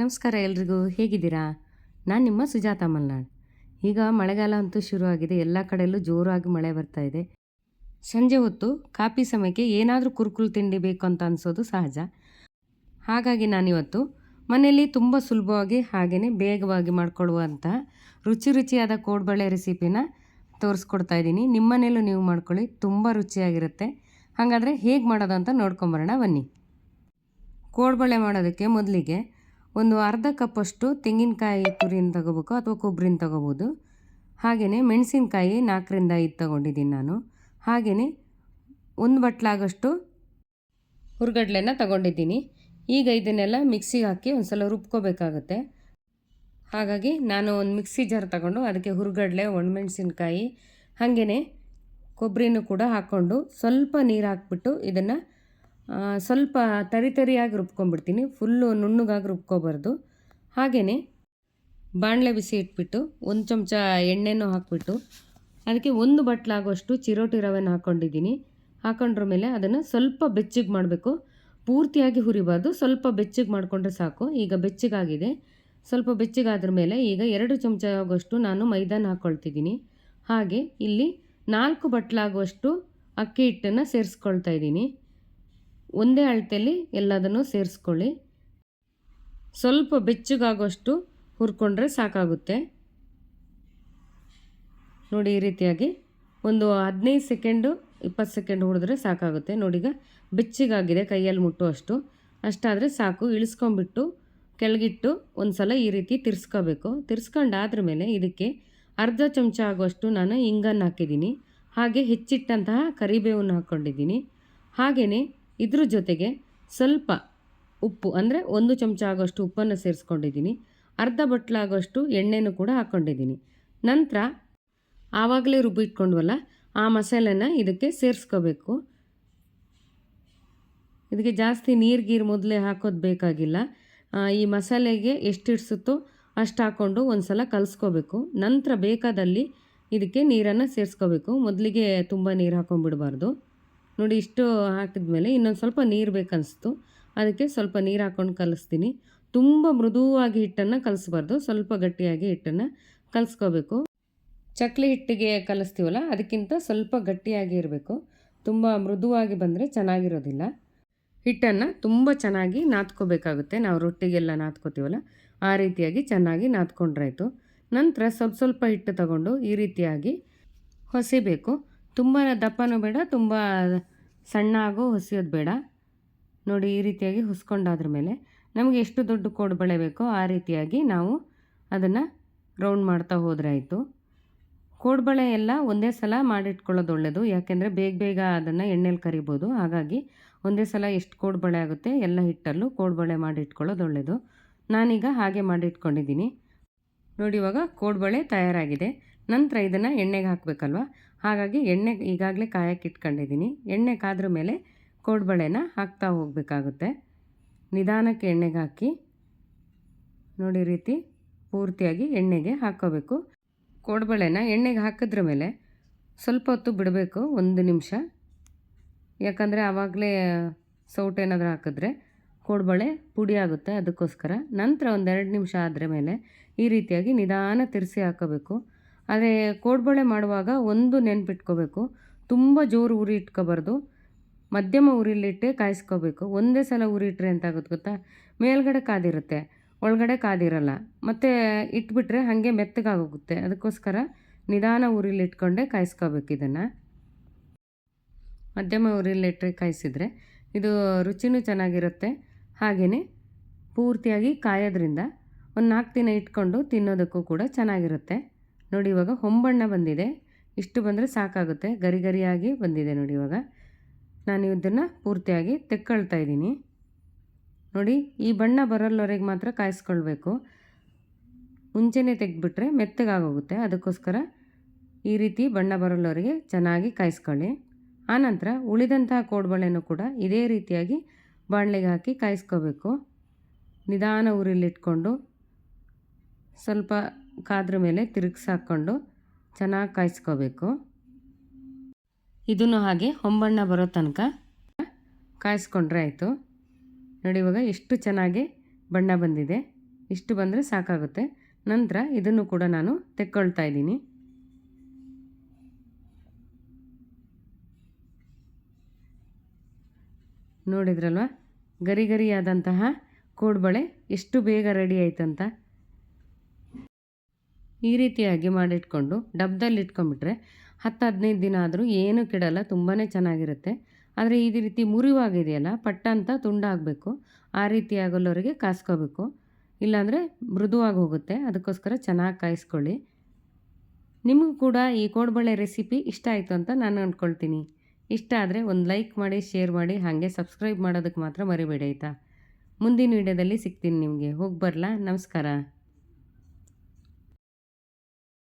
ನಮಸ್ಕಾರ ಎಲ್ರಿಗೂ, ಹೇಗಿದ್ದೀರಾ? ನಾನು ನಿಮ್ಮ ಸುಜಾತ ಮಲ್ನಾಡ್. ಈಗ ಮಳೆಗಾಲ ಅಂತೂ ಶುರುವಾಗಿದೆ, ಎಲ್ಲ ಕಡೆಯಲ್ಲೂ ಜೋರಾಗಿ ಮಳೆ ಬರ್ತಾ ಇದೆ. ಸಂಜೆ ಹೊತ್ತು ಕಾಫಿ ಸಮಯಕ್ಕೆ ಏನಾದರೂ ಕುರುಕುಲು ತಿಂಡಿ ಬೇಕು ಅಂತ ಅನಿಸೋದು ಸಹಜ. ಹಾಗಾಗಿ ನಾನಿವತ್ತು ಮನೆಯಲ್ಲಿ ತುಂಬ ಸುಲಭವಾಗಿ ಹಾಗೇ ಬೇಗವಾಗಿ ಮಾಡ್ಕೊಳ್ಳುವಂಥ ರುಚಿ ರುಚಿಯಾದ ಕೋಡ್ಬಳೆ ರೆಸಿಪಿನ ತೋರಿಸ್ಕೊಡ್ತಾ ಇದ್ದೀನಿ. ನಿಮ್ಮನೇಲೂ ನೀವು ಮಾಡ್ಕೊಳ್ಳಿ, ತುಂಬ ರುಚಿಯಾಗಿರುತ್ತೆ. ಹಾಗಾದರೆ ಹೇಗೆ ಮಾಡೋದು ಅಂತ ನೋಡ್ಕೊಂಬರೋಣ, ಬನ್ನಿ. ಕೋಡ್ಬಳೆ ಮಾಡೋದಕ್ಕೆ ಮೊದಲಿಗೆ ಒಂದು ಅರ್ಧ ಕಪ್ಪಷ್ಟು ತೆಂಗಿನಕಾಯಿ ತುರಿನ ತಗೋಬೇಕು ಅಥವಾ ಕೊಬ್ಬರಿನ ತಗೋಬೋದು. ಹಾಗೆಯೇ ಮೆಣಸಿನಕಾಯಿ ನಾಲ್ಕರಿಂದ ಐದು ತಗೊಂಡಿದ್ದೀನಿ ನಾನು. ಹಾಗೆಯೇ ಒಂದು ಬಟ್ಲಾಗಷ್ಟು ಹುರ್ಗಡ್ಲೆನ ತಗೊಂಡಿದ್ದೀನಿ. ಈಗ ಇದನ್ನೆಲ್ಲ ಮಿಕ್ಸಿಗೆ ಹಾಕಿ ಒಂದು ಸಲ ರುಬ್ಕೋಬೇಕಾಗುತ್ತೆ. ಹಾಗಾಗಿ ನಾನು ಒಂದು ಮಿಕ್ಸಿ ಜಾರ್ ತಗೊಂಡು ಅದಕ್ಕೆ ಹುರ್ಗಡ್ಲೆ, ಒಣಮೆಣಸಿನ್ಕಾಯಿ ಹಾಗೆಯೇ ಕೊಬ್ಬರಿನೂ ಕೂಡ ಹಾಕ್ಕೊಂಡು ಸ್ವಲ್ಪ ನೀರು ಹಾಕ್ಬಿಟ್ಟು ಇದನ್ನು ಸ್ವಲ್ಪ ತರಿ ತರಿಯಾಗಿ ರುಬ್ಕೊಂಡ್ಬಿಡ್ತೀನಿ. ಫುಲ್ಲು ನುಣ್ಣಗಾಗಿ ರುಬ್ಕೋಬಾರ್ದು. ಹಾಗೆಯೇ ಬಾಣಲೆ ಬಿಸಿ ಇಟ್ಬಿಟ್ಟು ಒಂದು ಚಮಚ ಎಣ್ಣೆನೂ ಹಾಕ್ಬಿಟ್ಟು ಅದಕ್ಕೆ ಒಂದು ಬಟ್ಲಾಗುವಷ್ಟು ಚಿರೋಟಿ ರವೆನ ಹಾಕ್ಕೊಂಡಿದ್ದೀನಿ ಹಾಕೊಂಡ್ರ ಮೇಲೆ ಅದನ್ನು ಸ್ವಲ್ಪ ಬೆಚ್ಚಗೆ ಮಾಡಬೇಕು. ಪೂರ್ತಿಯಾಗಿ ಹುರಿಬಾರ್ದು. ಸ್ವಲ್ಪ ಬೆಚ್ಚಗೆ ಮಾಡಿಕೊಂಡ್ರೆ ಸಾಕು. ಈಗ ಬೆಚ್ಚಗಾಗಿದೆ. ಸ್ವಲ್ಪ ಬೆಚ್ಚಗಾದ್ರ ಮೇಲೆ ಈಗ ಎರಡು ಚಮಚ ಆಗುವಷ್ಟು ನಾನು ಮೈದಾನ ಹಾಕ್ಕೊಳ್ತಿದ್ದೀನಿ ಹಾಗೆ ಇಲ್ಲಿ ನಾಲ್ಕು ಬಟ್ಲಾಗುವಷ್ಟು ಅಕ್ಕಿ ಹಿಟ್ಟನ್ನು ಸೇರಿಸ್ಕೊಳ್ತಾ ಇದ್ದೀನಿ. ಒಂದೇ ಅಳತೆಯಲ್ಲಿ ಎಲ್ಲದನ್ನು ಸೇರಿಸ್ಕೊಳ್ಳಿ. ಸ್ವಲ್ಪ ಬೆಚ್ಚಗಾಗುವಷ್ಟು ಹುರ್ಕೊಂಡ್ರೆ ಸಾಕಾಗುತ್ತೆ. ನೋಡಿ ಈ ರೀತಿಯಾಗಿ ಒಂದು ಹದಿನೈದು ಸೆಕೆಂಡು, ಇಪ್ಪತ್ತು ಸೆಕೆಂಡ್ ಹುಡಿದ್ರೆ ಸಾಕಾಗುತ್ತೆ. ನೋಡಿಗ ಬೆಚ್ಚಗಾಗಿದೆ, ಕೈಯಲ್ಲಿ ಮುಟ್ಟುವಷ್ಟು. ಅಷ್ಟಾದರೆ ಸಾಕು. ಇಳಿಸ್ಕೊಂಬಿಟ್ಟು ಕೆಳಗಿಟ್ಟು ಒಂದು ಸಲ ಈ ರೀತಿ ತಿರ್ಸ್ಕೋಬೇಕು. ತಿರ್ಸ್ಕೊಂಡಾದ್ರ ಮೇಲೆ ಇದಕ್ಕೆ ಅರ್ಧ ಚಮಚ ಆಗುವಷ್ಟು ನಾನು ಇಂಗನ್ನು ಹಾಕಿದ್ದೀನಿ. ಹಾಗೆ ಹೆಚ್ಚಿಟ್ಟಂತಹ ಕರಿಬೇವನ್ನು ಹಾಕ್ಕೊಂಡಿದ್ದೀನಿ ಹಾಗೆಯೇ ಇದ್ರ ಜೊತೆಗೆ ಸ್ವಲ್ಪ ಉಪ್ಪು, ಅಂದರೆ ಒಂದು ಚಮಚ ಆಗೋಷ್ಟು ಉಪ್ಪನ್ನು ಸೇರಿಸ್ಕೊಂಡಿದ್ದೀನಿ. ಅರ್ಧ ಬಟ್ಲಾಗೋಷ್ಟು ಎಣ್ಣೆನೂ ಕೂಡ ಹಾಕ್ಕೊಂಡಿದ್ದೀನಿ ನಂತರ ಆವಾಗಲೇ ರುಬ್ಬಿಟ್ಕೊಂಡ್ವಲ್ಲ, ಆ ಮಸಾಲೆನ ಇದಕ್ಕೆ ಸೇರಿಸ್ಕೋಬೇಕು. ಇದಕ್ಕೆ ಜಾಸ್ತಿ ನೀರು, ಗೀರು ಮೊದಲೇ ಹಾಕೋದು ಬೇಕಾಗಿಲ್ಲ. ಈ ಮಸಾಲೆಗೆ ಎಷ್ಟು ಇಡ್ಸುತ್ತೋ ಅಷ್ಟು ಹಾಕ್ಕೊಂಡು ಒಂದು ಸಲ ಕಲಿಸ್ಕೋಬೇಕು. ನಂತರ ಬೇಕಾದಲ್ಲಿ ಇದಕ್ಕೆ ನೀರನ್ನು ಸೇರಿಸ್ಕೋಬೇಕು. ಮೊದಲಿಗೆ ತುಂಬ ನೀರು ಹಾಕೊಂಡ್ಬಿಡಬಾರ್ದು. ನೋಡಿ ಇಷ್ಟು ಹಾಕಿದ್ಮೇಲೆ ಇನ್ನೊಂದು ಸ್ವಲ್ಪ ನೀರು ಬೇಕನ್ನಿಸ್ತು ಅದಕ್ಕೆ ಸ್ವಲ್ಪ ನೀರು ಹಾಕ್ಕೊಂಡು ಕಲಿಸ್ತೀನಿ. ತುಂಬ ಮೃದುವಾಗಿ ಹಿಟ್ಟನ್ನು ಕಲಿಸ್ಬಾರ್ದು. ಸ್ವಲ್ಪ ಗಟ್ಟಿಯಾಗಿ ಹಿಟ್ಟನ್ನು ಕಲಿಸ್ಕೋಬೇಕು. ಚಕ್ಲಿ ಹಿಟ್ಟಿಗೆ ಕಲಿಸ್ತೀವಲ್ಲ, ಅದಕ್ಕಿಂತ ಸ್ವಲ್ಪ ಗಟ್ಟಿಯಾಗಿ ಇರಬೇಕು. ತುಂಬ ಮೃದುವಾಗಿ ಬಂದರೆ ಚೆನ್ನಾಗಿರೋದಿಲ್ಲ. ಹಿಟ್ಟನ್ನು ತುಂಬ ಚೆನ್ನಾಗಿ ನಾದ್ಕೋಬೇಕಾಗುತ್ತೆ ನಾವು ರೊಟ್ಟಿಗೆಲ್ಲ ನಾದ್ಕೋತೀವಲ್ಲ ಆ ರೀತಿಯಾಗಿ ಚೆನ್ನಾಗಿ ನಾದ್ಕೊಂಡ್ರಾಯ್ತು ನಂತರ ಸ್ವಲ್ಪ ಸ್ವಲ್ಪ ಹಿಟ್ಟು ತಗೊಂಡು ಈ ರೀತಿಯಾಗಿ ಹೊಸಿಬೇಕು. ತುಂಬ ದಪ್ಪನೂ ಬೇಡ, ತುಂಬ ಸಣ್ಣ ಆಗೋ ಹುಸಿಯೋದು ಬೇಡ. ನೋಡಿ, ಈ ರೀತಿಯಾಗಿ ಹುಸ್ಕೊಂಡಾದ್ರ ಮೇಲೆ ನಮಗೆ ಎಷ್ಟು ದೊಡ್ಡ ಕೋಡುಬಳೆ ಬೇಕೋ ಆ ರೀತಿಯಾಗಿ ನಾವು ಅದನ್ನು ರೌಂಡ್ ಮಾಡ್ತಾ ಹೋದರೆ ಆಯಿತು ಕೋಡುಬಳೆ ಎಲ್ಲ ಒಂದೇ ಸಲ ಮಾಡಿಟ್ಕೊಳ್ಳೋದು ಒಳ್ಳೆಯದು ಯಾಕೆಂದರೆ ಬೇಗ ಬೇಗ ಅದನ್ನು ಎಣ್ಣೆಲಿ ಕರಿಬೋದು. ಹಾಗಾಗಿ ಒಂದೇ ಸಲ ಎಷ್ಟು ಕೋಡುಬಳೆ ಆಗುತ್ತೆ ಎಲ್ಲ ಹಿಟ್ಟಲ್ಲೂ ಕೋಡುಬಳೆ ಮಾಡಿಟ್ಕೊಳ್ಳೋದು ಒಳ್ಳೆಯದು ನಾನೀಗ ಹಾಗೆ ಮಾಡಿಟ್ಕೊಂಡಿದ್ದೀನಿ. ನೋಡಿ, ಇವಾಗ ಕೋಡುಬಳೆ ತಯಾರಾಗಿದೆ. ನಂತರ ಇದನ್ನು ಎಣ್ಣೆಗೆ ಹಾಕಬೇಕಲ್ವ? ಹಾಗಾಗಿ ಎಣ್ಣೆ ಈಗಾಗಲೇ ಕಾಯಕ್ಕೆ ಇಟ್ಕೊಂಡಿದ್ದೀನಿ. ಎಣ್ಣೆ ಕಾದ್ರ ಮೇಲೆ ಕೋಡ್ಬಳೆನ ಹಾಕ್ತಾ ಹೋಗಬೇಕಾಗುತ್ತೆ. ನಿಧಾನಕ್ಕೆ ಎಣ್ಣೆಗೆ ಹಾಕಿ. ನೋಡಿ ರೀತಿ ಪೂರ್ತಿಯಾಗಿ ಎಣ್ಣೆಗೆ ಹಾಕೋಬೇಕು. ಕೋಡ್ಬಳೆನ ಎಣ್ಣೆಗೆ ಹಾಕಿದ್ರ ಮೇಲೆ ಸ್ವಲ್ಪ ಹೊತ್ತು ಬಿಡಬೇಕು, ಒಂದು ನಿಮಿಷ. ಯಾಕಂದರೆ ಆವಾಗಲೇ ಸೌಟೇನಾದರೂ ಹಾಕಿದ್ರೆ ಕೋಡ್ಬಳೆ ಪುಡಿ ಆಗುತ್ತೆ ಅದಕ್ಕೋಸ್ಕರ. ನಂತರ ಒಂದೆರಡು ನಿಮಿಷ ಆದರೆ ಮೇಲೆ ಈ ರೀತಿಯಾಗಿ ನಿಧಾನ ತಿರ್ಸಿ ಹಾಕೋಬೇಕು. ಆದರೆ ಕೋಡ್ಬಳೆ ಮಾಡುವಾಗ ಒಂದು ನೆನ್ಪಿಟ್ಕೋಬೇಕು. ತುಂಬ ಜೋರು ಉರಿ ಇಟ್ಕೋಬಾರ್ದು. ಮಧ್ಯಮ ಉರಿಲಿಟ್ಟೆ ಕಾಯಿಸ್ಕೋಬೇಕು. ಒಂದೇ ಸಲ ಉರಿ ಇಟ್ಟರೆ ಅಂತ ಆಗುತ್ತೆ ಗೊತ್ತಾ? ಮೇಲ್ಗಡೆ ಕಾದಿರುತ್ತೆ. ಒಳಗಡೆ ಕಾದಿರಲ್ಲ. ಮತ್ತು ಇಟ್ಬಿಟ್ರೆ ಹಾಗೆ ಮೆತ್ತಗಾಗೋಗುತ್ತೆ. ಅದಕ್ಕೋಸ್ಕರ ನಿಧಾನ ಉರಿಲಿಟ್ಕೊಂಡೆ ಕಾಯಿಸ್ಕೋಬೇಕು ಇದನ್ನು. ಮಧ್ಯಮ ಉರಿಲಿಟ್ಟರೆ ಕಾಯಿಸಿದರೆ ಇದು ರುಚಿನೂ ಚೆನ್ನಾಗಿರುತ್ತೆ. ಹಾಗೆಯೇ ಪೂರ್ತಿಯಾಗಿ ಕಾಯೋದ್ರಿಂದ ಒಂದು ನಾಲ್ಕು ದಿನ ಇಟ್ಕೊಂಡು ತಿನ್ನೋದಕ್ಕೂ ಕೂಡ ಚೆನ್ನಾಗಿರುತ್ತೆ. ನೋಡಿ ಇವಾಗ ಹೊಂಬಣ್ಣ ಬಂದಿದೆ. ಇಷ್ಟು ಬಂದರೆ ಸಾಕಾಗುತ್ತೆ. ಗರಿ ಗರಿಯಾಗಿ ಬಂದಿದೆ ನೋಡಿ ಇವಾಗ. ನಾನು ಇದನ್ನು ಪೂರ್ತಿಯಾಗಿ ತೆಕ್ಕೊಳ್ತಾ ಇದ್ದೀನಿ. ನೋಡಿ, ಈ ಬಣ್ಣ ಬರೋಲ್ಲವರೆಗೆ ಮಾತ್ರ ಕಾಯಿಸ್ಕೊಳ್ಬೇಕು. ಮುಂಚೆನೇ ತೆಗೆದ್ಬಿಟ್ರೆ ಮೆತ್ತಗಾಗೋಗುತ್ತೆ. ಅದಕ್ಕೋಸ್ಕರ ಈ ರೀತಿ ಬಣ್ಣ ಬರೋಲ್ಲವರೆಗೆ ಚೆನ್ನಾಗಿ ಕಾಯಿಸ್ಕೊಳ್ಳಿ. ಆನಂತರ ಉಳಿದಂತಹ ಕೋಡ್ಬಳೆನೂ ಕೂಡ ಇದೇ ರೀತಿಯಾಗಿ ಬಾಣಲೆಗೆ ಹಾಕಿ ಕಾಯಿಸ್ಕೋಬೇಕು. ನಿಧಾನ ಉರಿಲಿಟ್ಕೊಂಡು ಸ್ವಲ್ಪ ಕಾದ್ರ ಮೇಲೆ ತಿರುಗಿಸಿ ಹಾಕ್ಕೊಂಡು ಚೆನ್ನಾಗಿ ಕಾಯಿಸ್ಕೋಬೇಕು. ಇದನ್ನು ಹಾಗೆ ಹೊಂಬಣ್ಣ ಬರೋ ತನಕ ಕಾಯಿಸ್ಕೊಂಡ್ರೆ ಆಯಿತು. ನೋಡಿ ಇವಾಗ ಎಷ್ಟು ಚೆನ್ನಾಗಿ ಬಣ್ಣ ಬಂದಿದೆ. ಇಷ್ಟು ಬಂದರೆ ಸಾಕಾಗುತ್ತೆ. ನಂತರ ಇದನ್ನು ಕೂಡ ನಾನು ತೆಕ್ಕೊಳ್ತಾ ಇದ್ದೀನಿ. ನೋಡಿದ್ರಲ್ವ? ಗರಿ ಗರಿಯಾದಂತಹ ಕೋಡ್ಬಳೆ ಎಷ್ಟು ಬೇಗ ರೆಡಿ ಆಯ್ತಂತ. ಈ ರೀತಿಯಾಗಿ ಮಾಡಿಟ್ಕೊಂಡು ಡಬ್ದಲ್ಲಿ ಇಟ್ಕೊಂಡ್ಬಿಟ್ರೆ ಹತ್ತು ಹದಿನೈದು ದಿನ ಆದರೂ ಏನೂ ಕೆಡಲ್ಲ ತುಂಬಾ ಚೆನ್ನಾಗಿರುತ್ತೆ. ಆದರೆ ಈ ರೀತಿ ಮುರಿವಾಗಿದೆಯಲ್ಲ ಪಟ್ಟ ಅಂತ ತುಂಡಾಗಬೇಕು. ಆ ರೀತಿ ಆಗೋಲ್ಲವರೆಗೆ ಕಾಸ್ಕೋಬೇಕು. ಇಲ್ಲಾಂದರೆ ಮೃದುವಾಗಿ ಹೋಗುತ್ತೆ. ಅದಕ್ಕೋಸ್ಕರ ಚೆನ್ನಾಗಿ ಕಾಯಿಸ್ಕೊಳ್ಳಿ. ನಿಮಗೂ ಕೂಡ ಈ ಕೋಡ್ಬಳೆ ರೆಸಿಪಿ ಇಷ್ಟ ಆಯಿತು ಅಂತ ನಾನು ಅಂದ್ಕೊಳ್ತೀನಿ ಇಷ್ಟ ಆದರೆ ಒಂದು ಲೈಕ್ ಮಾಡಿ, ಶೇರ್ ಮಾಡಿ, ಹಾಗೆ ಸಬ್ಸ್ಕ್ರೈಬ್ ಮಾಡೋದಕ್ಕೆ ಮಾತ್ರ ಮರಿಬೇಡಿ, ಆಯಿತಾ? ಮುಂದಿನ ವೀಡಿಯೋದಲ್ಲಿ ಸಿಗ್ತೀನಿ ನಿಮಗೆ. ಹೋಗಿ ಬರಲಾ? ನಮಸ್ಕಾರ.